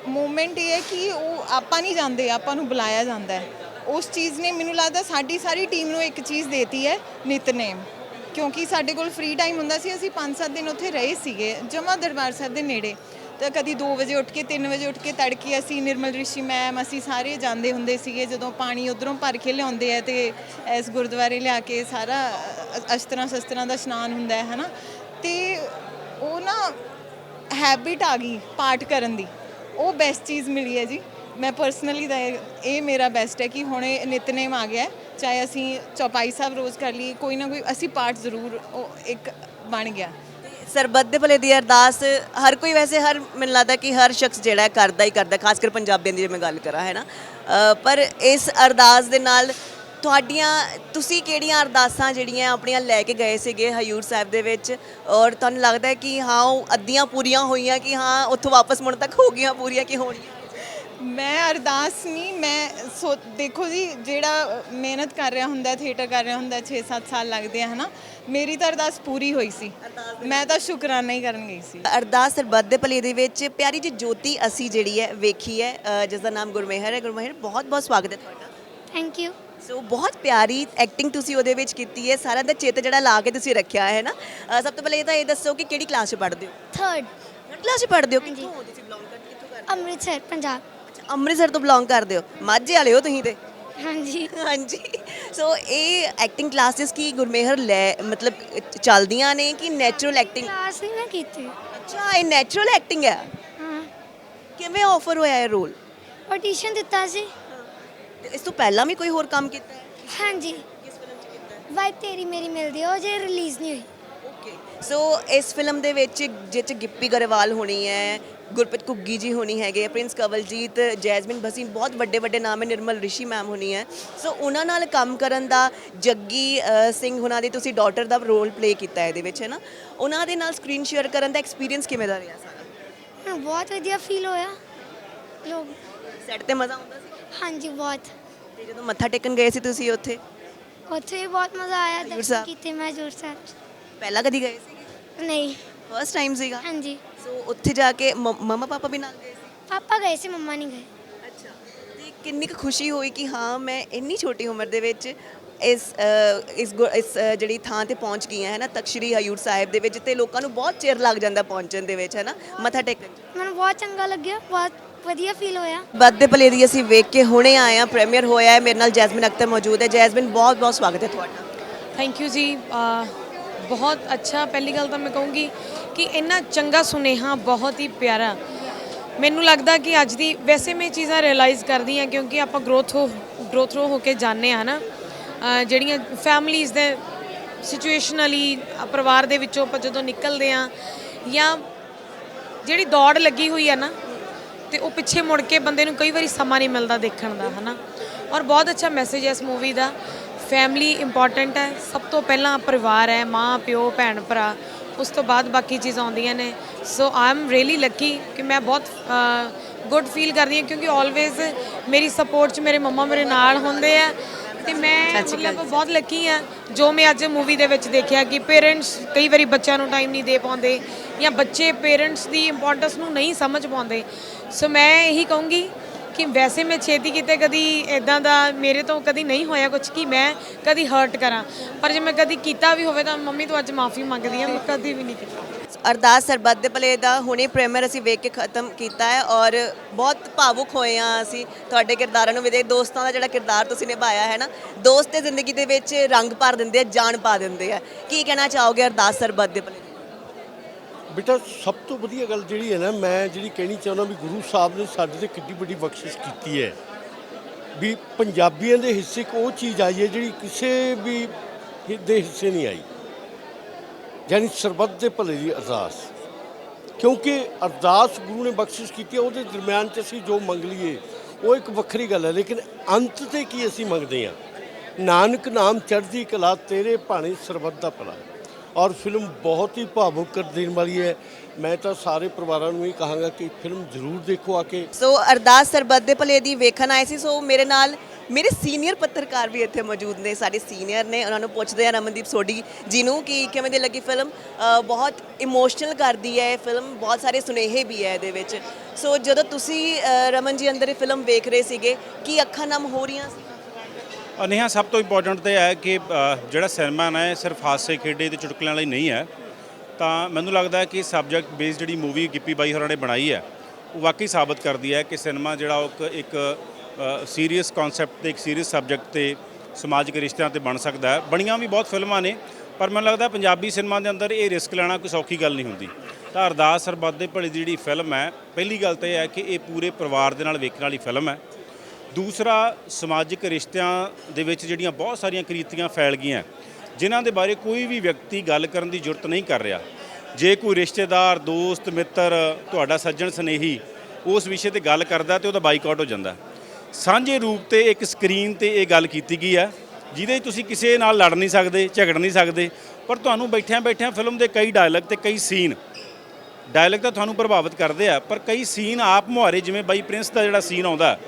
ਮੂਮੈਂਟ ਇਹ ਹੈ ਕਿ ਉਹ ਆਪਾਂ ਨਹੀਂ ਜਾਂਦੇ, ਆਪਾਂ ਨੂੰ ਬੁਲਾਇਆ ਜਾਂਦਾ ਹੈ। ਉਸ ਚੀਜ਼ ਨੇ ਮੈਨੂੰ ਲੱਗਦਾ ਸਾਡੀ ਸਾਰੀ ਟੀਮ ਨੂੰ ਇੱਕ ਚੀਜ਼ ਦੇਤੀ ਹੈ, ਨਿਤਨੇਮ। ਕਿਉਂਕਿ ਸਾਡੇ ਕੋਲ ਫ੍ਰੀ ਟਾਈਮ ਹੁੰਦਾ ਸੀ, ਅਸੀਂ 5-7 ਦਿਨ ਉੱਥੇ ਰਹੇ ਸੀਗੇ, ਜਮਾ ਦਰਬਾਰ ਸਾਹਿਬ ਦੇ ਨੇੜੇ। ਤਾਂ ਕਦੀ 2 ਵਜੇ ਉੱਠ ਕੇ 3 ਵਜੇ ਉੱਠ ਕੇ ਤੜਕੇ ਅਸੀਂ ਨਿਰਮਲ, ਰਿਸ਼ੀ, ਮੈਮ ਅਸੀਂ ਸਾਰੇ ਜਾਂਦੇ ਹੁੰਦੇ ਸੀਗੇ ਜਦੋਂ ਪਾਣੀ ਉਧਰੋਂ ਭਰ ਕੇ ਲਿਆਉਂਦੇ ਆ ਤੇ ਇਸ ਗੁਰਦੁਆਰੇ ਲਿਆ ਕੇ ਸਾਰਾ ਅਸ਼ਤਰਾਂ ਸ਼ਸਤਰਾਂ ਦਾ ਇਸ਼ਨਾਨ ਹੁੰਦਾ ਹੈ, ਹਨਾ? ਤੇ ਉਹ ਨਾ ਹੈਬਿਟ ਆ ਗਈ ਪਾਠ ਕਰਨ ਦੀ। ਉਹ ਬੈਸਟ ਚੀਜ਼ ਮਿਲੀ ਹੈ ਜੀ। ਮੈਂ ਪਰਸਨਲੀ ਦਾ ਇਹ ਮੇਰਾ ਬੈਸਟ ਹੈ ਕਿ ਹੁਣ ਇਹ ਨਿਤਨੇਮ ਆ ਗਿਆ ਚਾਹੇ ਅਸੀਂ ਚੌਪਾਈ ਸਾਹਿਬ ਰੋਜ਼ ਕਰ ਲਈਏ, ਕੋਈ ਨਾ ਕੋਈ ਅਸੀਂ ਪਾਠ ਜ਼ਰੂਰ ਉਹ ਇੱਕ ਬਣ ਗਿਆ। ਸਰਬੱਤ ਦੇ ਭਲੇ ਦੀ ਅਰਦਾਸ, ਹਰ ਕੋਈ ਵੈਸੇ ਹਰ, ਮੈਨੂੰ ਲੱਗਦਾ ਕਿ ਹਰ ਸ਼ਖਸ ਜਿਹੜਾ ਹੈ ਕਰਦਾ ਹੀ ਕਰਦਾ, ਖਾਸ ਕਰ ਪੰਜਾਬੀਆਂ ਦੀ ਜੇ ਮੈਂ ਗੱਲ ਕਰਾਂ ਹੈ ਨਾ ਪਰ ਇਸ ਅਰਦਾਸ ਦੇ ਨਾਲ ਤੁਹਾਡੀਆਂ, ਤੁਸੀਂ ਕਿਹੜੀਆਂ ਅਰਦਾਸਾਂ ਜਿਹੜੀਆਂ ਆਪਣੀਆਂ ਲੈ ਕੇ ਗਏ ਸੀਗੇ ਹਯੂਰ ਸਾਹਿਬ ਦੇ ਵਿੱਚ? ਔਰ ਤੁਹਾਨੂੰ ਲੱਗਦਾ ਹੈ ਕਿ ਹਾਂ, ਉਹ ਅੱਧੀਆਂ ਪੂਰੀਆਂ ਹੋਈਆਂ ਕਿ ਹਾਂ, ਉੱਥੋਂ ਵਾਪਸ ਮੁੜਨ ਤੱਕ ਹੋ ਗਈਆਂ ਪੂਰੀਆਂ ਕਿ ਹੋਣੀਆਂ ਮੈਂ ਅਰਦਾਸ ਨਹੀਂ, ਮੈਂ ਸੋ, ਦੇਖੋ ਜੀ, ਜਿਹੜਾ ਮਿਹਨਤ ਕਰ ਰਿਹਾ ਹੁੰਦਾ, ਥੀਏਟਰ ਕਰ ਰਿਹਾ ਹੁੰਦਾ 6-7 ਸਾਲ ਲੱਗਦੇ ਆ, ਹਨਾ? ਮੇਰੀ ਤਾਂ ਅਰਦਾਸ ਪੂਰੀ ਹੋਈ ਸੀ। ਮੈਂ ਤਾਂ ਸ਼ੁਕਰਾਨਾ ਹੀ ਕਰਨ ਗਈ ਸੀ। ਅਰਦਾਸ ਸਰਬੱਤ ਦੇ ਭਲੇ ਦੇ ਵਿੱਚ ਪਿਆਰੀ ਜੀ ਜੋਤੀ ਅਸੀਂ ਜਿਹੜੀ ਹੈ ਵੇਖੀ ਹੈ ਜਿਸ ਦਾ ਨਾਮ ਗੁਰਮੇਹਰ ਹੈ। ਗੁਰਮੇਹਰ ਬਹੁਤ ਬਹੁਤ ਸਵਾਗਤ ਹੈ ਤੁਹਾਡਾ। ਥੈਂਕ ਯੂ ਸੋ ਬਹੁਤ ਪਿਆਰੀ ਐਕਟਿੰਗ ਤੁਸੀਂ ਉਹਦੇ ਵਿੱਚ ਕੀਤੀ ਹੈ। ਸਾਰਾ ਦਾ ਚਿੱਤ ਜਿਹੜਾ ਲਾ ਕੇ ਤੁਸੀਂ ਰੱਖਿਆ ਹੈ ਨਾ। ਸਭ ਤੋਂ ਪਹਿਲੇ ਇਹ ਤਾਂ ਇਹ ਦੱਸੋ ਕਿ ਕਿਹੜੀ ਕਲਾਸ 'ਚ ਪੜ੍ਹਦੇ ਹੋ? ਥਰਡ ਥਰਡ ਕਲਾਸ 'ਚ ਪੜ੍ਹਦੇ ਹੋ? ਕਿੱਥੋਂ ਹੋ ਤੁਸੀਂ ਬਿਲੋਂਗ ਕਰਦੇ ਕਿੱਥੋਂ ਕਰਦੇ ਅੰਮ੍ਰਿਤਸਰ ਪੰਜਾਬ। ਅੰਮ੍ਰਿਤਸਰ ਤੋਂ ਬਿਲੋਂਗ ਕਰਦੇ ਹੋ। ਮਾਝੇ ਵਾਲੇ ਹੋ ਤੁਸੀਂ ਤੇ? ਹਾਂਜੀ। ਹਾਂਜੀ। ਸੋ ਇਹ ਐਕਟਿੰਗ ਕਲਾਸਿਸ ਕੀ ਗੁਰਮੇਹਰ ਲੈ ਮਤਲਬ ਚੱਲਦੀਆਂ ਨੇ ਕਿ ਨੈਚੁਰਲ ਐਕਟਿੰਗ ਕਲਾਸ ਵੀ ਮੈਂ ਕੀਤੀ। ਅੱਛਾ ਇਹ ਨੈਚੁਰਲ ਐਕਟਿੰਗ ਹੈ? ਹਾਂ। ਕਿਵੇਂ ਆਫਰ ਹੋਇਆ ਇਹ ਰੋਲ ਆਡੀਸ਼ਨ ਦਿੱਤਾ ਸੀ। ਇਸ ਤੋਂ ਪਹਿਲਾਂ ਵੀ ਕੋਈ ਹੋਰ ਕੰਮ ਕੀਤਾ ਹੈ? ਹਾਂਜੀ। ਵਾਈ ਤੇਰੀ ਮੇਰੀ ਮਿਲਦੀ ਆ, ਉਹ ਜੇ ਰਿਲੀਜ਼ ਨਹੀਂ ਹੋਈ। ਓਕੇ ਸੋ ਇਸ ਫਿਲਮ ਦੇ ਵਿੱਚ ਜਿਹ 'ਚ ਗਿੱਪੀ ਗਰੇਵਾਲ ਹੋਣੀ ਹੈ ਗੁਰਪ੍ਰੀਤ ਘੁੱਗੀ ਜੀ ਹੋਣੀ ਹੈਗੇ ਆ, ਪ੍ਰਿੰਸ ਕਵਲਜੀਤ ਜੈਸਮਿਨ ਭਸੀਨ ਬਹੁਤ ਵੱਡੇ ਵੱਡੇ ਨਾਮ ਹੈ ਨਿਰਮਲ ਰਿਸ਼ੀ ਮੈਮ ਹੋਣੀ ਹੈ। ਸੋ ਉਹਨਾਂ ਨਾਲ ਕੰਮ ਕਰਨ ਦਾ ਜੱਗੀ ਅ, ਸਿੰਘ ਉਹਨਾਂ ਦੀ ਤੁਸੀਂ ਡਾਟਰ ਦਾ ਰੋਲ ਪਲੇ ਕੀਤਾ ਹੈ ਇਹਦੇ ਵਿੱਚ ਹੈ ਨਾ? ਉਹਨਾਂ ਦੇ ਨਾਲ ਸਕਰੀਨ ਸ਼ੇਅਰ ਕਰਨ ਦਾ ਐਕਸਪੀਰੀਅੰਸ ਕਿਵੇਂ ਦਾ ਰਿਹਾ ਸਾਰਾ? ਮੈਨੂੰ ਬਹੁਤ ਵਧੀਆ ਫੀਲ ਹੋਇਆ। ਲੋਕ ਸੈੱਟ ਤੇ ਮਜ਼ਾ ਆਉਂਦਾ ਸੀ? ਹਾਂਜੀ ਬਹੁਤ। ਤੇ ਜਦੋਂ ਮੱਥਾ ਟੇਕਣ ਗਏ ਸੀ ਤੁਸੀਂ ਉੱਥੇ? ਉੱਥੇ ਵੀ ਬਹੁਤ ਮਜ਼ਾ ਆਇਆ ਹਜ਼ੂਰ ਦਰਸ਼ਨ ਸਾਹਿਬ। ਕੀਤੇ ਮੈਂ ਹਜ਼ੂਰ ਸਾਹਿਬ। ਪਹਿਲਾਂ ਕਦੀ ਗਏ ਸੀ ਨਹੀਂ। ਫਰਸਟ ਟਾਈਮ ਸੀਗਾ? ਹਾਂਜੀ। ਸੋ ਉੱਥੇ ਜਾ ਕੇ ਮਮਾ ਪਾਪਾ ਵੀ ਨਾਲ ਗਏ ਸੀ? ਪਾਪਾ ਗਏ ਸੀ ਮੰਮਾ ਨਹੀਂ ਗਏ। ਅੱਛਾ। ਤੇ ਕਿੰਨੀ ਕੁ ਖੁਸ਼ੀ ਹੋਈ ਕਿ ਹਾਂ ਮੈਂ ਇੰਨੀ ਛੋਟੀ ਉਮਰ ਦੇ ਵਿੱਚ ਇਸ ਇਸ ਇਸ ਜਿਹੜੀ ਥਾਂ ਤੇ ਪਹੁੰਚ ਗਈ ਹਾਂ ਨਾ? ਤਖਤ ਸ਼੍ਰੀ ਹਯੂਰ ਸਾਹਿਬ ਦੇ ਵਿੱਚ ਤੇ ਲੋਕਾਂ ਨੂੰ ਬਹੁਤ ਚਿਰ ਲੱਗ ਜਾਂਦਾ ਪਹੁੰਚਣ ਦੇ ਵਿੱਚ ਹੈ ਨਾ? ਮੱਥਾ ਟੇਕਣ। 'ਚ। ਮੈਨੂੰ ਬਹੁਤ ਚੰਗਾ ਲੱਗਿਆ ਬਹੁਤ ਵਧੀਆ ਫੀਲ ਹੋਇਆ। ਬੱਦ ਦੇ ਭਲੇ ਦੀ ਅਸੀਂ ਵੇਖ ਕੇ ਹੁਣੇ ਆਏ ਆ ਪ੍ਰੀਮੀਅਰ ਹੋਇਆ ਹੈ ਮੇਰੇ ਨਾਲ ਜੈਸਮਿਨ ਅਖਤਰ ਮੌਜੂਦ ਹੈ। ਜੈਸਮਿਨ ਬਹੁਤ ਬਹੁਤ ਸਵਾਗਤ ਹੈ ਤੁਹਾਡਾ। ਥੈਂਕ ਯੂ ਜੀ ਬਹੁਤ ਅੱਛਾ। ਪਹਿਲੀ ਗੱਲ ਤਾਂ ਮੈਂ ਕਹੂੰਗੀ ਕਿ ਇੰਨਾ ਚੰਗਾ ਸੁਨੇਹਾ, ਬਹੁਤ ਹੀ ਪਿਆਰਾ। ਮੈਨੂੰ ਲੱਗਦਾ ਕਿ ਅੱਜ ਦੀ, ਵੈਸੇ ਮੈਂ ਇਹ ਚੀਜ਼ਾਂ ਰਿਅਲਾਈਜ਼ ਕਰਦੀ ਹਾਂ ਕਿਉਂਕਿ ਆਪਾਂ ਗਰੋਥ ਹੋ ਗਰੋਥ ਰੋ ਹੋ ਕੇ ਜਾਂਦੇ ਆ ਨਾ ਜਿਹੜੀਆਂ ਫੈਮਲੀਜ਼ ਦੇ ਸਿਚੁਏਸ਼ਨਲੀ ਪਰਿਵਾਰ ਦੇ ਵਿੱਚੋਂ ਆਪਾਂ ਜਦੋਂ ਨਿਕਲਦੇ ਆ ਜਾਂ ਜਿਹੜੀ ਦੌੜ ਲੱਗੀ ਹੋਈ ਆ ਨਾ, ਤੇ ਉਹ ਪਿੱਛੇ ਮੁੜ ਕੇ ਬੰਦੇ ਨੂੰ ਕਈ ਵਾਰੀ ਸਮਾਂ ਨਹੀਂ ਮਿਲਦਾ ਦੇਖਣ ਦਾ ਹਨਾ। ਔਰ ਬਹੁਤ ਅੱਛਾ ਮੈਸੇਜ ਹੈ ਇਸ ਮੂਵੀ ਦਾ। ਫੈਮਿਲੀ ਇੰਪੋਰਟੈਂਟ ਹੈ ਸਭ ਤੋਂ ਪਹਿਲਾਂ ਪਰਿਵਾਰ ਹੈ ਮਾਂ ਪਿਓ ਭੈਣ ਭਰਾ ਉਸ ਤੋਂ ਬਾਅਦ ਬਾਕੀ ਚੀਜ਼ਾਂ ਆਉਂਦੀਆਂ ਨੇ। So I am really lucky ਕਿ ਮੈਂ ਬਹੁਤ ਗੁੱਡ ਫੀਲ ਕਰਦੀ ਹਾਂ ਕਿਉਂਕਿ ਆਲਵੇਜ਼ ਮੇਰੀ ਸਪੋਰਟ 'ਚ ਮੇਰੇ ਮੰਮਾ ਮੇਰੇ ਨਾਲ ਹੁੰਦੇ ਆ। ਤੇ ਮੈਂ ਮਤਲਬ ਬਹੁਤ ਲੱਕੀ ਆ ਜੋ ਮੈਂ ਅੱਜ ਮੂਵੀ ਦੇ ਵਿੱਚ ਦੇਖਿਆ ਕਿ ਪੇਰੈਂਟਸ ਕਈ ਵਾਰੀ ਬੱਚਿਆਂ ਨੂੰ ਟਾਈਮ ਨਹੀਂ ਦੇ ਪਾਉਂਦੇ ਜਾਂ ਬੱਚੇ ਪੇਰੈਂਟਸ ਦੀ ਇੰਪੋਰਟੈਂਸ ਨੂੰ ਨਹੀਂ ਸਮਝ ਪਾਉਂਦੇ। ਸੋ ਮੈਂ ਇਹੀ ਕਹੂੰਗੀ ਕਿ ਵੈਸੇ ਮੈਂ ਛੇਤੀ ਕਿਤੇ ਕਦੀ ਇਦਾਂ ਦਾ ਮੇਰੇ ਤੋਂ ਕਦੀ ਨਹੀਂ ਹੋਇਆ ਕੁਝ ਕਿ ਮੈਂ ਕਦੀ ਹਰਟ ਕਰਾਂ। ਪਰ ਜੇ ਮੈਂ ਕਦੀ ਕੀਤਾ ਵੀ ਹੋਵੇ ਤਾਂ ਮੰਮੀ ਤੋਂ ਅੱਜ ਮਾਫੀ ਮੰਗਦੀ ਹਾਂ, ਮੈਂ ਕਦੀ ਵੀ ਨਹੀਂ ਕੀਤਾ। ਅਰਦਾਸ ਸਰਬੱਤ ਦੇ ਭਲੇ ਦਾ ਹੁਣੇ ਪ੍ਰੇਮਰ ਅਸੀਂ ਵੇਖ ਕੇ ਖਤਮ ਕੀਤਾ ਹੈ ਔਰ ਬਹੁਤ ਭਾਵੁਕ ਹੋਏ ਆ ਅਸੀਂ ਤੁਹਾਡੇ ਕਿਰਦਾਰਾਂ ਨੂੰ ਵੀ ਦੇ, ਦੋਸਤਾਂ ਦਾ ਜਿਹੜਾ ਕਿਰਦਾਰ ਤੁਸੀਂ ਨਿਭਾਇਆ ਹੈ ਨਾ, ਦੋਸਤ ਤੇ ਜ਼ਿੰਦਗੀ ਦੇ ਵਿੱਚ ਰੰਗ ਭਰ ਦਿੰਦੇ ਆ, ਜਾਨ ਪਾ ਦਿੰਦੇ ਆ। ਕੀ ਕਹਿਣਾ ਚਾਹੋਗੇ ਅਰਦਾਸ ਸਰਬੱਤ ਦੇ ਭਲੇ ਬੇਟਾ, ਸਭ ਤੋਂ ਵਧੀਆ ਗੱਲ ਜਿਹੜੀ ਹੈ ਨਾ, ਮੈਂ ਜਿਹੜੀ ਕਹਿਣੀ ਚਾਹੁੰਦਾ ਵੀ ਗੁਰੂ ਸਾਹਿਬ ਨੇ ਸਾਡੇ ਤੇ ਕਿੰਨੀ ਵੱਡੀ ਬਖਸ਼ਿਸ਼ ਕੀਤੀ ਹੈ। ਵੀ ਪੰਜਾਬੀਆਂ ਦੇ ਹਿੱਸੇ ਇੱਕ ਉਹ ਚੀਜ਼ ਆਈ ਹੈ ਜਿਹੜੀ ਕਿਸੇ ਵੀ ਦੇ ਹਿੱਸੇ ਨਹੀਂ ਆਈ। ਯਾਨੀ ਸਰਬੱਤ ਦੇ ਭਲੇ ਦੀ ਅਰਦਾਸ। ਕਿਉਂਕਿ ਅਰਦਾਸ ਗੁਰੂ ਨੇ ਬਖਸ਼ਿਸ਼ ਕੀਤੀ ਹੈ, ਉਹਦੇ ਦਰਮਿਆਨ 'ਚ ਅਸੀਂ ਜੋ ਮੰਗ ਲਈਏ, ਉਹ ਇੱਕ ਵੱਖਰੀ ਗੱਲ ਹੈ। ਲੇਕਿਨ ਅੰਤ ਤੇ ਕੀ ਅਸੀਂ ਮੰਗਦੇ ਹਾਂ? ਨਾਨਕ ਨਾਮ ਚੜ੍ਹਦੀ ਕਲਾ, ਤੇਰੇ ਭਾਣੇ ਸਰਬੱਤ ਦਾ ਭਲਾ ਔਰ ਫਿਲਮ ਬਹੁਤ ਹੀ ਭਾਵੁਕ ਕਰ ਦੇਣ ਵਾਲੀ ਹੈ। ਮੈਂ ਤਾਂ ਸਾਰੇ ਪਰਿਵਾਰਾਂ ਨੂੰ ਹੀ ਕਹਾਂਗਾ ਕਿ ਫਿਲਮ ਜ਼ਰੂਰ ਦੇਖੋ ਆ ਕੇ। ਸੋ ਅਰਦਾਸ ਸਰਬੱਤ ਦੇ ਭਲੇ ਦੀ ਵੇਖਣ ਆਏ ਸੀ। ਸੋ ਮੇਰੇ ਨਾਲ ਮੇਰੇ ਸੀਨੀਅਰ ਪੱਤਰਕਾਰ ਵੀ ਇੱਥੇ ਮੌਜੂਦ ਨੇ, ਸਾਡੇ ਸੀਨੀਅਰ ਨੇ। ਉਹਨਾਂ ਨੂੰ ਪੁੱਛਦੇ ਆ ਰਮਨਦੀਪ ਸੋਢੀ ਜੀ ਨੂੰ ਕਿ ਕਿਵੇਂ ਦੀ ਲੱਗੀ ਫਿਲਮ। ਬਹੁਤ ਇਮੋਸ਼ਨਲ ਕਰਦੀ ਹੈ ਇਹ ਫਿਲਮ। ਬਹੁਤ ਸਾਰੇ ਸੁਨੇਹੇ ਵੀ ਹੈ ਇਹਦੇ ਵਿੱਚ। ਸੋ ਜਦੋਂ ਤੁਸੀਂ ਰਮਨ ਜੀ ਅੰਦਰ ਇਹ ਫਿਲਮ ਵੇਖ ਰਹੇ ਸੀਗੇ, ਕੀ ਅੱਖਾਂ ਨਮ ਹੋ ਰਹੀਆਂ ਸੀ? ਅਨੇਹਾ, ਸਭ ਤੋਂ ਇੰਪੋਰਟੈਂਟ ਤੇ ਹੈ ਕਿ ਜਿਹੜਾ ਸਿਨੇਮਾ ਹੈ ਸਿਰਫ ਹਾਸੇ ਖੇਡੇ ਤੇ ਚੁਟਕਲਿਆਂ ਲਈ ਨਹੀਂ ਹੈ। ਤਾਂ ਮੈਨੂੰ ਲੱਗਦਾ ਹੈ ਕਿ ਸਬਜੈਕਟ ਬੇਸਡ ਜਿਹੜੀ ਮੂਵੀ ਗਿੱਪੀ ਬਾਈ ਹੋਰਾਂ ਨੇ ਬਣਾਈ ਹੈ, ਉਹ ਵਾਕਈ ਸਾਬਤ ਕਰਦੀ ਹੈ ਕਿ ਸਿਨੇਮਾ ਜਿਹੜਾ ਉਹ ਇੱਕ- ਇੱਕ ਸੀਰੀਅਸ ਕਨਸੈਪਟ ਤੇ, ਇੱਕ ਸੀਰੀਅਸ ਸਬਜੈਕਟ ਤੇ ਸਮਾਜਿਕ ਰਿਸ਼ਤਿਆਂ ਤੇ ਬਣ ਸਕਦਾ ਹੈ। ਬਣੀਆਂ ਵੀ ਬਹੁਤ ਫਿਲਮਾਂ ਨੇ, ਪਰ ਮੈਨੂੰ ਲੱਗਦਾ ਪੰਜਾਬੀ ਸਿਨੇਮਾ ਦੇ ਅੰਦਰ ਇਹ ਰਿਸਕ ਲੈਣਾ ਕੋਈ ਸੌਖੀ ਗੱਲ ਨਹੀਂ ਹੁੰਦੀ। ਤਾਂ ਅਰਦਾਸ ਸਰਬੱਤ ਦੇ ਭਲੇ ਦੀ ਜਿਹੜੀ ਫਿਲਮ ਹੈ, ਪਹਿਲੀ ਗੱਲ ਤਾਂ ਇਹ ਹੈ ਕਿ ਇਹ ਪੂਰੇ ਪਰਿਵਾਰ ਦੇ ਨਾਲ ਵੇਖਣ ਵਾਲੀ ਫਿਲਮ ਹੈ। ਦੂਸਰਾ, ਸਮਾਜਿਕ ਰਿਸ਼ਤਿਆਂ ਦੇ ਵਿੱਚ ਜਿਹੜੀਆਂ ਬਹੁਤ ਸਾਰੀਆਂ ਕ੍ਰੀਤੀਆਂ ਫੈਲ ਗਈਆਂ, ਜਿਨ੍ਹਾਂ ਦੇ ਬਾਰੇ ਕੋਈ ਵੀ ਵਿਅਕਤੀ ਗੱਲ ਕਰਨ ਦੀ ਜ਼ਰੂਰਤ ਨਹੀਂ ਕਰ ਰਿਹਾ। ਜੇ ਕੋਈ ਰਿਸ਼ਤੇਦਾਰ, ਦੋਸਤ, ਮਿੱਤਰ, ਤੁਹਾਡਾ ਸੱਜਣ, ਸਨੇਹੀ ਉਸ ਵਿਸ਼ੇ ਤੇ ਗੱਲ ਕਰਦਾ ਤੇ ਉਹਦਾ ਬਾਈਕਾਟ ਹੋ ਜਾਂਦਾ। ਸਾਂਝੇ ਰੂਪ ਤੇ ਇੱਕ ਸਕਰੀਨ ਤੇ ਇਹ ਗੱਲ ਕੀਤੀ ਗਈ ਹੈ, ਜਿਹਦੇ 'ਚ ਤੁਸੀਂ ਕਿਸੇ ਨਾਲ ਲੜ ਨਹੀਂ ਸਕਦੇ, ਝਗੜ ਨਹੀਂ ਸਕਦੇ, ਪਰ ਤੁਹਾਨੂੰ ਬੈਠਿਆਂ ਬੈਠਿਆਂ ਫਿਲਮ ਦੇ ਕਈ ਡਾਇਲੌਗ ਤੇ ਕਈ ਸੀਨ ਡਾਇਲੌਗ ਤਾਂ ਤੁਹਾਨੂੰ ਪ੍ਰਭਾਵਿਤ ਕਰਦੇ ਆ, ਪਰ ਕਈ ਸੀਨ ਆਪ ਮੁਹਾਰੇ ਜਿਵੇਂ ਬਾਈ ਪ੍ਰਿੰਸ ਦਾ ਜਿਹੜਾ ਸੀਨ ਆਉਂਦਾ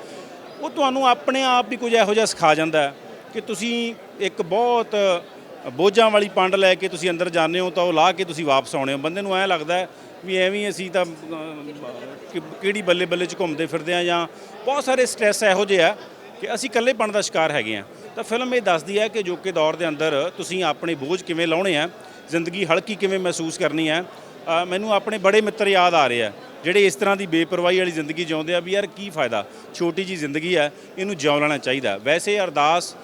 ਉਹ ਤੁਹਾਨੂੰ ਆਪਣੇ ਆਪ ਹੀ ਕੁਝ ਇਹੋ ਜਿਹਾ ਸਿਖਾ ਜਾਂਦਾ ਕਿ ਤੁਸੀਂ ਇੱਕ ਬਹੁਤ ਬੋਝਾਂ ਵਾਲੀ ਪੰਡ ਲੈ ਕੇ ਤੁਸੀਂ ਅੰਦਰ ਜਾਂਦੇ ਹੋ ਤਾਂ ਉਹ ਲਾਹ ਕੇ ਤੁਸੀਂ ਵਾਪਸ ਆਉਣੇ ਹੋ। ਬੰਦੇ ਨੂੰ ਐਂ ਲੱਗਦਾ ਵੀ ਐਵੇਂ ਅਸੀਂ ਤਾਂ ਕਿਹੜੀ ਬੱਲੇ ਬੱਲੇ ਚ ਘੁੰਮਦੇ ਫਿਰਦੇ ਆ ਜਾਂ ਬਹੁਤ ਸਾਰੇ ਸਟ੍ਰੈਸ ਇਹੋ ਜਿਹੇ ਆ ਕਿ ਅਸੀਂ ਇਕੱਲੇ ਇਕੱਲੇਪਣ ਦਾ ਸ਼ਿਕਾਰ ਹੈਗੇ ਆ ਤਾਂ ਫਿਲਮ ਇਹ ਦੱਸਦੀ ਹੈ ਕਿ ਜੋਕੇ ਦੌਰ ਦੇ ਅੰਦਰ ਤੁਸੀਂ ਆਪਣੇ ਬੋਝ ਕਿਵੇਂ ਲਾਉਣੇ ਆ, ਜ਼ਿੰਦਗੀ ਹਲਕੀ ਕਿਵੇਂ ਮਹਿਸੂਸ ਕਰਨੀ ਹੈ ਮੈਨੂੰ ਆਪਣੇ ਬੜੇ ਮਿੱਤਰ ਯਾਦ ਆ ਰਹੇ ਆ, ਜਿਹੜੇ ਇਸ ਤਰ੍ਹਾਂ ਦੀ ਬੇਪਰਵਾਹੀ ਵਾਲੀ ਜ਼ਿੰਦਗੀ ਜਿਉਂਦੇ ਆ ਵੀ ਯਾਰ ਕੀ ਫਾਇਦਾ? ਛੋਟੀ ਜੀ ਜ਼ਿੰਦਗੀ ਹੈ, ਇਹਨੂੰ ਜਿਉ ਲੈਣਾ ਚਾਹੀਦਾ ਵੈਸੇ ਅਰਦਾਸ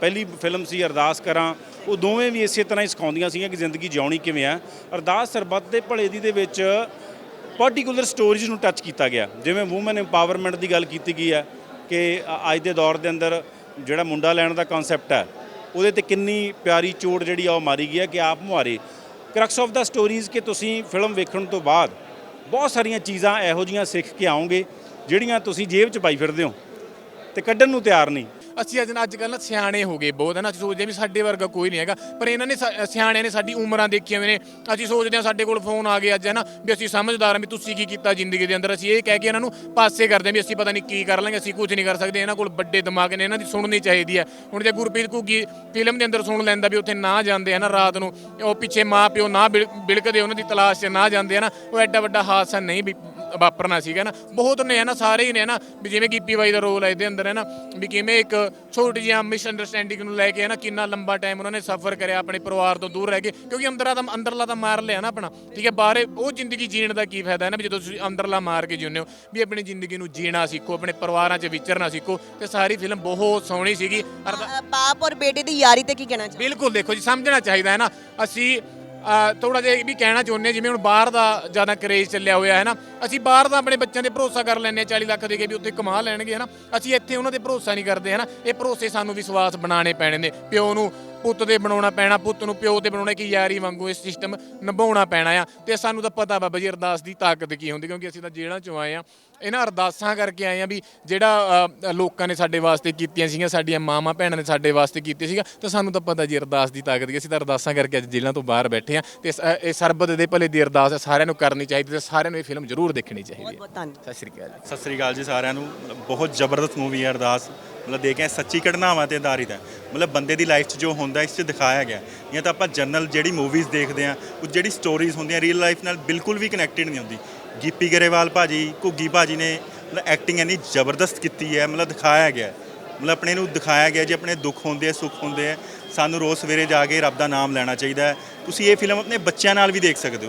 ਪਹਿਲੀ ਫਿਲਮ ਸੀ ਅਰਦਾਸ ਕਰਾਂ, ਉਹ ਦੋਵੇਂ ਵੀ ਇਸੇ ਤਰ੍ਹਾਂ ਹੀ ਸਿਖਾਉਂਦੀਆਂ ਸੀਗੀਆਂ ਕਿ ਜ਼ਿੰਦਗੀ ਜਿਉਣੀ ਕਿਵੇਂ ਆ ਅਰਦਾਸ ਸਰਬੱਤ ਦੇ ਭਲੇ ਦੀ ਦੇ ਵਿੱਚ ਪਾਰਟਿਕੂਲਰ ਸਟੋਰੀਜ਼ ਨੂੰ ਟੱਚ ਕੀਤਾ ਗਿਆ। ਜਿਵੇਂ ਔਮਨ ਐਮਪਾਵਰਮੈਂਟ ਦੀ ਗੱਲ ਕੀਤੀ ਗਈ ਹੈ ਕਿ ਅੱਜ ਦੇ ਦੌਰ ਦੇ ਅੰਦਰ ਜਿਹੜਾ ਮੁੰਡਾ ਲੈਣ ਦਾ ਕਨਸੈਪਟ ਹੈ, ਉਹਦੇ ਤੇ ਕਿੰਨੀ ਪਿਆਰੀ ਚੋਟ ਜਿਹੜੀ ਆ ਉਹ ਮਾਰੀ ਗਈ ਹੈ ਕਿ ਆਪ ਮੁਹਾਰੇ। ਕਰਕਸ ਆਫ ਦਾ ਸਟੋਰੀਜ਼ ਕਿ ਤੁਸੀਂ ਫਿਲਮ ਵੇਖਣ ਤੋਂ ਬਾਅਦ ਬਹੁਤ ਸਾਰੀਆਂ ਚੀਜ਼ਾਂ ਇਹੋ ਜੀਆਂ ਸਿੱਖ ਕੇ ਆਓਗੇ, ਜਿਹੜੀਆਂ ਤੁਸੀਂ ਜੇਬ 'ਚ ਪਾਈ ਫਿਰਦੇ ਹੋ ਤੇ ਕੱਢਣ ਨੂੰ ਤਿਆਰ ਨਹੀਂ। ਅਸੀਂ ਅੱਜ ਅੱਜ ਕੱਲ੍ਹ ਨਾ ਸਿਆਣੇ ਹੋ ਗਏ ਬਹੁਤ, ਹੈ ਨਾ? ਅਸੀਂ ਸੋਚਦੇ ਹਾਂ ਵੀ ਸਾਡੇ ਵਰਗਾ ਕੋਈ ਨਹੀਂ ਹੈਗਾ, ਪਰ ਇਹਨਾਂ ਨੇ ਸਾ- ਸਿਆਣਿਆਂ ਨੇ ਸਾਡੀ ਉਮਰਾਂ ਦੇਖੀਆਂ ਹੋਏ ਨੇ। ਅਸੀਂ ਸੋਚਦੇ ਹਾਂ ਸਾਡੇ ਕੋਲ ਫੋਨ ਆ ਗਏ ਅੱਜ, ਹੈ ਨਾ? ਵੀ ਅਸੀਂ ਸਮਝਦਾਰ ਹਾਂ ਵੀ ਤੁਸੀਂ ਕੀ ਕੀਤਾ ਜ਼ਿੰਦਗੀ ਦੇ ਅੰਦਰ? ਅਸੀਂ ਇਹ ਕਹਿ ਕੇ ਇਹਨਾਂ ਨੂੰ ਪਾਸੇ ਕਰਦੇ ਹਾਂ ਵੀ ਅਸੀਂ ਪਤਾ ਨਹੀਂ ਕੀ ਕਰ ਲਾਂਗੇ, ਅਸੀਂ ਕੁਝ ਨਹੀਂ ਕਰ ਸਕਦੇ। ਇਹਨਾਂ ਕੋਲ ਵੱਡੇ ਦਿਮਾਗ ਨੇ, ਇਹਨਾਂ ਦੀ ਸੁਣਨੀ ਚਾਹੀਦੀ ਹੈ। ਹੁਣ ਜੇ ਗੁਰਪ੍ਰੀਤ ਘੁੱਗੀ ਫਿਲਮ ਦੇ ਅੰਦਰ ਸੁਣ ਲੈਂਦਾ ਵੀ ਉੱਥੇ ਨਾ ਜਾਂਦੇ, ਹੈ ਨਾ, ਰਾਤ ਨੂੰ, ਉਹ ਪਿੱਛੇ ਮਾਂ ਪਿਓ ਨਾ ਬਿਲ- ਬਿਲਕਦੇ, ਉਹਨਾਂ ਦੀ ਤਲਾਸ਼ 'ਚ ਨਾ ਜਾਂਦੇ, ਹੈ ਨਾ? ਉਹ ਐਡਾ ਵੱਡਾ ਹਾਦਸਾ ਨਹੀਂ ਵੀ ਵਾਪਰਨਾ ਸੀਗਾ ਨਾ ਬਹੁਤ ਨੇ ਨਾ ਸਾਰੇ ਹੀ ਨੇ ਨਾ ਵੀ ਜਿਵੇਂ ਕੀਪੀ ਬਾਈ ਦਾ ਰੋਲ ਹੈ ਇਹਦੇ ਅੰਦਰ ਹੈ ਨਾ ਵੀ ਕਿਵੇਂ ਇੱਕ ਛੋਟੀ ਜਿਹੀ ਮਿਸ ਅੰਡਰਸਟੈਂਡਿੰਗ ਨੂੰ ਲੈ ਕੇ ਹੈ ਨਾ ਕਿੰਨਾ ਲੰਬਾ ਟਾਈਮ ਉਹਨਾਂ ਨੇ ਸਫ਼ਰ ਕਰਿਆ ਆਪਣੇ ਪਰਿਵਾਰ ਤੋਂ ਦੂਰ ਰਹਿ ਕੇ ਕਿਉਂਕਿ ਅੰਦਰਲਾ ਤਾਂ ਅੰਦਰਲਾ ਤਾਂ ਮਾਰ ਲਿਆ ਨਾ ਆਪਣਾ ਠੀਕ ਹੈ ਬਾਹਰੇ ਉਹ ਜ਼ਿੰਦਗੀ ਜੀਣ ਦਾ ਕੀ ਫਾਇਦਾ ਹੈ ਨਾ ਵੀ ਜਦੋਂ ਤੁਸੀਂ ਅੰਦਰਲਾ ਮਾਰ ਕੇ ਜਿਉਂਦੇ ਹੋ ਵੀ ਆਪਣੀ ਜ਼ਿੰਦਗੀ ਨੂੰ ਜੀਣਾ ਸਿੱਖੋ ਆਪਣੇ ਪਰਿਵਾਰਾਂ 'ਚ ਵਿਚਰਨਾ ਸਿੱਖੋ ਤੇ ਸਾਰੀ ਫਿਲਮ ਬਹੁਤ ਸੋਹਣੀ ਸੀਗੀ ਬਾਪ ਔਰ ਬੇਟੇ ਦੀ ਯਾਰੀ ਤੇ ਕੀ ਕਹਿਣਾ ਚਾਹੁੰਦੇ ਬਿਲਕੁਲ ਦੇਖੋ ਜੀ ਸਮਝਣਾ ਚਾਹੀਦਾ ਹੈ ਨਾ ਅਸੀਂ ਥੋੜਾ ਜਿਹਾ ਇਹ ਵੀ ਕਹਿਣਾ ਚਾਹੁੰਦੇ ਹਾਂ, ਜਿਵੇਂ ਹੁਣ ਬਾਹਰ ਦਾ ਜ਼ਿਆਦਾ ਕਰੇਜ਼ ਚੱਲਿਆ ਹੋਇਆ ਹੈ ਨਾ, ਅਸੀਂ ਬਾਹਰ ਦਾ ਆਪਣੇ ਬੱਚਿਆਂ ਤੇ ਭਰੋਸਾ ਕਰ ਲੈਂਦੇ ਹਾਂ 40 ਲੱਖ ਦੇ ਕੇ ਵੀ ਉੱਥੇ ਕਮਾ ਲੈਣਗੇ, ਹੈ ਨਾ, ਅਸੀਂ ਇੱਥੇ ਉਹਨਾਂ ਤੇ ਭਰੋਸਾ ਨਹੀਂ ਕਰਦੇ, ਹੈ ਨਾ, ਇਹ ਭਰੋਸੇ ਸਾਨੂੰ ਵਿਸ਼ਵਾਸ ਬਣਾਉਣੇ ਪੈਣੇ ਨੇ, ਪਿਓ ਨੂੰ ਪੁੱਤ ਦੇ ਬਣਾਉਣਾ ਪੈਣਾ, ਪੁੱਤ ਨੂੰ ਪਿਓ ਤੇ ਬਣਾਉਣਾ, ਕਿ ਯਾਰੀ ਵਾਂਗੂ ਇਹ ਸਿਸਟਮ ਨਿਭਾਉਣਾ ਪੈਣਾ ਆ, ਤੇ ਸਾਨੂੰ ਤਾਂ ਪਤਾ ਬਾਬਾ ਜੀ ਅਰਦਾਸ ਦੀ ਤਾਕਤ ਕੀ ਹੁੰਦੀ, ਕਿਉਂਕਿ ਅਸੀਂ ਤਾਂ ਜੇਲ੍ਹਾਂ ਚੋਂ ਆਏ ਆ ਇਹਨਾਂ ਅਰਦਾਸਾਂ ਕਰਕੇ ਆਏ ਆ ਵੀ ਜਿਹੜਾ ਅ, ਲੋਕਾਂ ਨੇ ਸਾਡੇ ਵਾਸਤੇ ਕੀਤੀਆਂ ਸੀਗੀਆਂ ਸਾਡੀਆਂ ਮਾਵਾਂ ਭੈਣਾਂ ਨੇ ਸਾਡੇ ਵਾਸਤੇ ਕੀਤੀਆਂ ਸੀਗਾ ਤਾਂ ਸਾਨੂੰ ਤਾਂ ਪਤਾ ਜੀ ਅਰਦਾਸ ਦੀ ਤਾਕਤ ਕੀ ਅਸੀਂ ਤਾਂ ਅਰਦਾਸਾਂ ਕਰਕੇ ਅੱਜ ਜੇਲ੍ਹਾਂ ਤੋਂ ਬਾਹਰ ਬੈਠੇ ਆ ਤੇ ਇਸ- ਇਹ ਸਰਬਤ ਦੇ ਭਲੇ ਦੀ ਅਰਦਾਸ ਹੈ ਸਾਰਿਆਂ ਨੂੰ ਕਰਨੀ ਚਾਹੀਦੀ ਤੇ ਸਾਰਿਆਂ ਨੂੰ ਇਹ ਫਿਲਮ ਜ਼ਰੂਰ ਦੇਖਣੀ ਚਾਹੀਦੀ ਹੈ। ਬਹੁਤ ਧੰਨਵਾਦ। ਸਤਿ ਸ਼੍ਰੀ ਅਕਾਲ ਜੀ। ਸਤਿ ਸ੍ਰੀ ਅਕਾਲ ਜੀ ਸਾਰਿਆਂ ਨੂੰ ਮਤਲਬ ਬਹੁਤ ਜ਼ਬਰਦਸਤ ਮੂਵੀ ਹੈ ਅਰਦਾਸ ਮਤਲਬ ਦੇਖਿਆ ਸੱਚੀ ਘਟਨਾਵਾਂ ਤੇ ਆਧਾਰਿਤ ਹੈ। ਮਤਲਬ ਬੰਦੇ ਦੀ ਲਾਈਫ 'ਚ ਜੋ ਹੁੰਦਾ ਇਸ 'ਚ ਦਿਖਾਇਆ ਗਿਆ। ਜਾਂ ਤਾਂ ਆਪਾਂ ਜਨਰਲ ਜਿਹੜੀ ਮੂਵੀਜ਼ ਦੇਖਦੇ ਆ ਉਹ ਜਿਹੜੀ ਸਟੋਰੀਜ਼ ਹੁੰਦੀਆਂ ਰੀਅਲ ਲਾਈਫ ਨਾਲ ਬਿਲਕੁਲ ਵੀ ਕਨੈਕਟਡ ਨਹੀਂ ਹੁੰਦੀ। ਗਿੱਪੀ ਗਰੇਵਾਲ ਭਾਜੀ, ਘੁੱਗੀ ਭਾਜੀ ਨੇ ਮਤਲਬ ਐਕਟਿੰਗ ਇੰਨੀ ਜ਼ਬਰਦਸਤ ਕੀਤੀ ਹੈ, ਮਤਲਬ ਦਿਖਾਇਆ ਗਿਆ ਮਤਲਬ ਆਪਣੇ ਨੂੰ ਦਿਖਾਇਆ ਗਿਆ ਜੇ ਆਪਣੇ ਦੁੱਖ ਹੁੰਦੇ ਆ, ਸੁੱਖ ਹੁੰਦੇ ਆ, ਸਾਨੂੰ ਰੋਜ਼ ਸਵੇਰੇ ਜਾ ਕੇ ਰੱਬ ਦਾ ਨਾਮ ਲੈਣਾ ਚਾਹੀਦਾ ਹੈ। ਤੁਸੀਂ ਇਹ ਫਿਲਮ ਆਪਣੇ ਬੱਚਿਆਂ ਨਾਲ ਵੀ ਦੇਖ ਸਕਦੇ ਹੋ।